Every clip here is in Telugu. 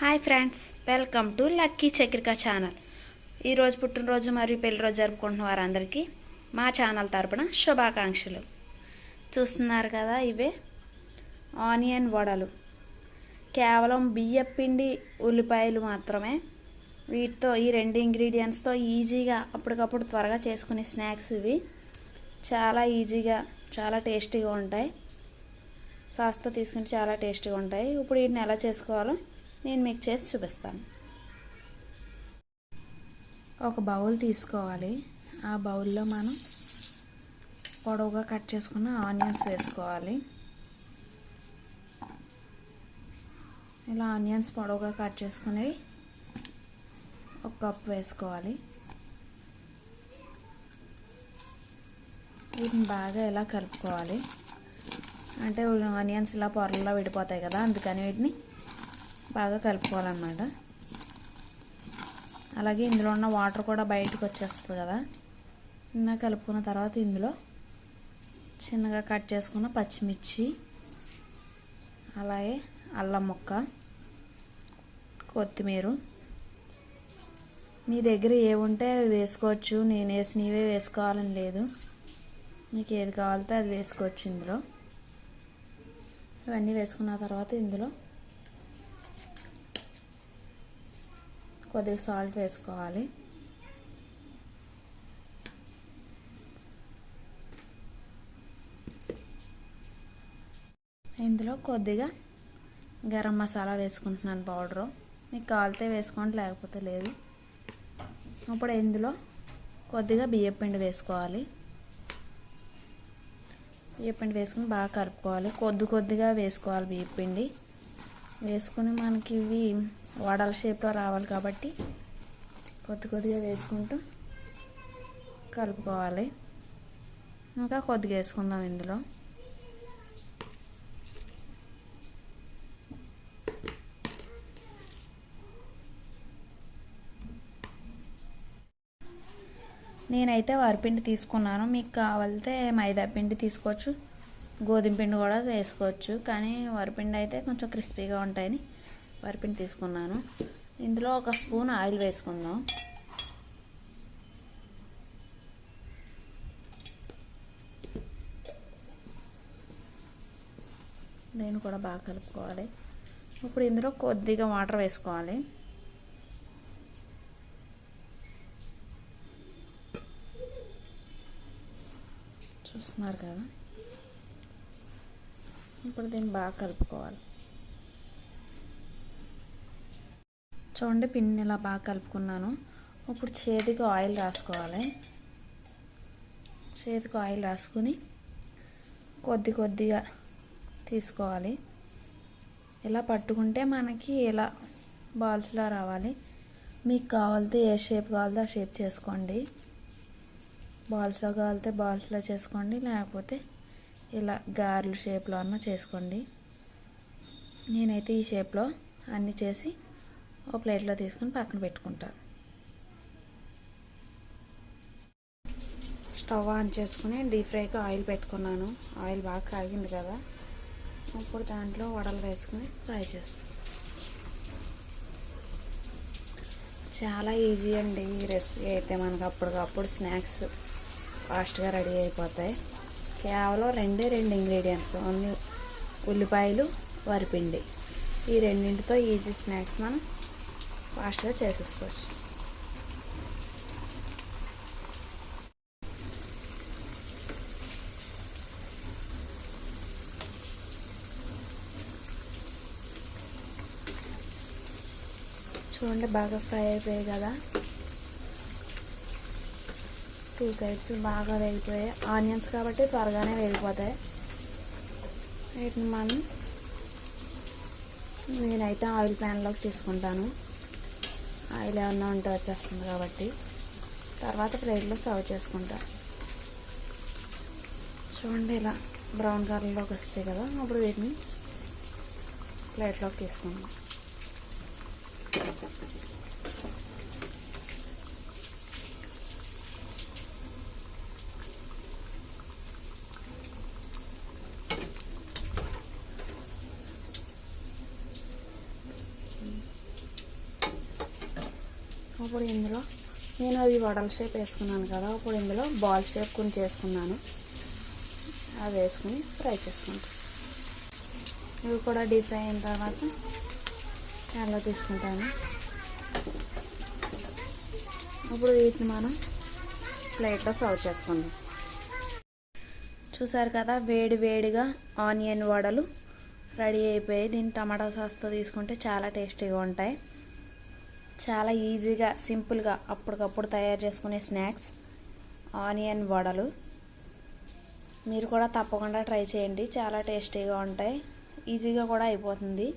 Hi friends welcome to lucky Chakrika channel. ఈరోజు పుట్టినరోజు మరియు పెళ్ళిరోజు జరుపుకుంటున్న వారందరికీ మా ఛానల్ తరపున శుభాకాంక్షలు. చూస్తున్నారు కదా ఇవే ఆనియన్ వడలు. కేవలం బియ్య పిండి ఉల్లిపాయలు మాత్రమే. వీటితో ఈ రెండు ఇంగ్రీడియంట్స్తో ఈజీగా అప్పటికప్పుడు త్వరగా చేసుకునే స్నాక్స్ ఇవి. చాలా ఈజీగా చాలా టేస్టీగా ఉంటాయి. సాస్తో తీసుకుని చాలా టేస్టీగా ఉంటాయి. ఇప్పుడు వీటిని ఎలా చేసుకోవాలో నేను మీకు చేసి చూపిస్తాను. ఒక బౌల్ తీసుకోవాలి. ఆ బౌల్లో మనం పొడవుగా కట్ చేసుకున్న ఆనియన్స్ వేసుకోవాలి. ఇలా ఆనియన్స్ పొడవుగా కట్ చేసుకుని ఒక కప్ వేసుకోవాలి. వీటిని బాగా ఇలా కలుపుకోవాలి. అంటే ఆనియన్స్ ఇలా పొరల్లో విడిపోతాయి కదా అందుకని వీటిని బాగా కలుపుకోవాలన్నమాట. అలాగే ఇందులో ఉన్న వాటర్ కూడా బయటకు వచ్చేస్తుంది కదా. ఇలా కలుపుకున్న తర్వాత ఇందులో చిన్నగా కట్ చేసుకున్న పచ్చిమిర్చి అలాగే అల్లం ముక్క కొత్తిమీర. మీ దగ్గర ఏ ఉంటే అవి వేసుకోవచ్చు. నేను వేసినవే వేసుకోవాలని లేదు. మీకు ఏది కావాలితే అది వేసుకోవచ్చు ఇందులో. ఇవన్నీ వేసుకున్న తర్వాత ఇందులో కొద్దిగా సాల్ట్ వేసుకోవాలి. ఇందులో కొద్దిగా గరం మసాలా వేసుకుంటున్నాను పౌడరు. మీకు కావాలితే వేసుకోండి లేకపోతే లేదు. ఇప్పుడు ఇందులో కొద్దిగా బియ్యం పిండి వేసుకోవాలి. బియ్యం పిండి వేసుకుని బాగా కలుపుకోవాలి. కొద్ది కొద్దిగా వేసుకోవాలి బియ్యం పిండి. వేసుకుని మనకి ఇవి వడల షేప్లో రావాలి కాబట్టి కొద్ది కొద్దిగా వేసుకుంటూ కలుపుకోవాలి. ఇంకా కొద్దిగా వేసుకుందాం ఇందులో. నేనైతే వరిపిండి తీసుకున్నాను. మీకు కావాలితే మైదా పిండి తీసుకోవచ్చు. గోధుమ పిండి కూడా వేసుకోవచ్చు. కానీ వరిపిండి అయితే కొంచెం క్రిస్పీగా ఉంటాయని వరిపిండి తీసుకున్నాను. ఇందులో ఒక స్పూన్ ఆయిల్ వేసుకుందాం. దీన్ని కూడా బాగా కలుపుకోవాలి. ఇప్పుడు ఇందులో కొద్దిగా వాటర్ వేసుకోవాలి. చూస్తున్నారు కదా? ఇప్పుడు దీన్ని బాగా కలుపుకోవాలి. చూడండి పిండిని ఇలా బాగా కలుపుకున్నాను. ఇప్పుడు చేతికి ఆయిల్ రాసుకోవాలి. చేతికి ఆయిల్ రాసుకుని కొద్ది కొద్దిగా తీసుకోవాలి. ఇలా పట్టుకుంటే మనకి ఇలా బాల్స్లా రావాలి. మీకు కావాలితే ఏ షేప్ కావాలితే ఆ షేప్ చేసుకోండి. బాల్స్లో కావాలితే బాల్స్లో చేసుకోండి. లేకపోతే ఇలా గారెల షేప్లో అన్న చేసుకోండి. నేనైతే ఈ షేప్లో అన్నీ చేసి ఒక ప్లేట్లో తీసుకుని పక్కన పెట్టుకుంటాను స్టవ్ ఆన్ చేసుకుని డీప్ ఫ్రైకి ఆయిల్ పెట్టుకున్నాను. ఆయిల్ బాగా కాగింది కదా. ఇప్పుడు దాంట్లో వడలు వేసుకుని ఫ్రై చేస్తాను చాలా ఈజీ అండి ఈ రెసిపీ అయితే మనకు అప్పటికప్పుడు స్నాక్స్ ఫాస్ట్గా రెడీ అయిపోతాయి. కేవలం రెండే రెండు ఇంగ్రీడియంట్స్ ఓన్లీ ఉల్లిపాయలు వరిపిండి. ఈ రెండింటితో ఈజీ స్నాక్స్ మనం ఫాస్ట్గా చేసేసుకోవచ్చు చూడండి బాగా ఫ్రై అయిపోయాయి కదా టూ సైడ్స్ బాగా వేగిపోయాయి ఆనియన్స్ కాబట్టి త్వరగానే వేగిపోతాయి వీటిని మనం నేనైతే ఆయిల్ ప్యాన్లోకి తీసుకుంటాను. ఆయిల్ ఏమన్నా ఉంటే వచ్చేస్తుంది కాబట్టి. తర్వాత ప్లేట్లో సర్వ్ చేసుకుంటా. చూడండి ఇలా బ్రౌన్ కలర్లోకి వస్తాయి కదా అప్పుడు వీటిని ప్లేట్లోకి తీసుకుందాం. ఇప్పుడు ఇందులో నేను అవి వడల షేప్ వేసుకున్నాను కదా ఇప్పుడు ఇందులో బాల్ షేప్ కొన్ని చేసుకున్నాను. అవి వేసుకుని ఫ్రై చేసుకుంటాను ఇవి కూడా డీప్ ఫ్రై అయిన తర్వాత ప్యాన్లో తీసుకుంటాను. ఇప్పుడు వీటిని మనం ప్లేట్లో సర్వ్ చేసుకుందాం. చూసారు కదా వేడి వేడిగా ఆనియన్ వడలు రెడీ అయిపోయి దీన్ని టమాటా సాస్తో తీసుకుంటే చాలా టేస్టీగా ఉంటాయి. చాలా ఈజీగా సింపుల్గా అప్పటికప్పుడు తయారు చేసుకునే స్నాక్స్ ఆనియన్ వడలు. మీరు కూడా తప్పకుండా ట్రై చేయండి. చాలా టేస్టీగా ఉంటాయి. ఈజీగా కూడా అయిపోతుంది.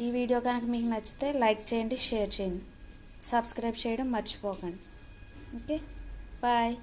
ఈ వీడియో కనుక మీకు నచ్చితే లైక్ చేయండి షేర్ చేయండి. సబ్స్క్రైబ్ చేయడం మర్చిపోకండి. ఓకే? బాయ్.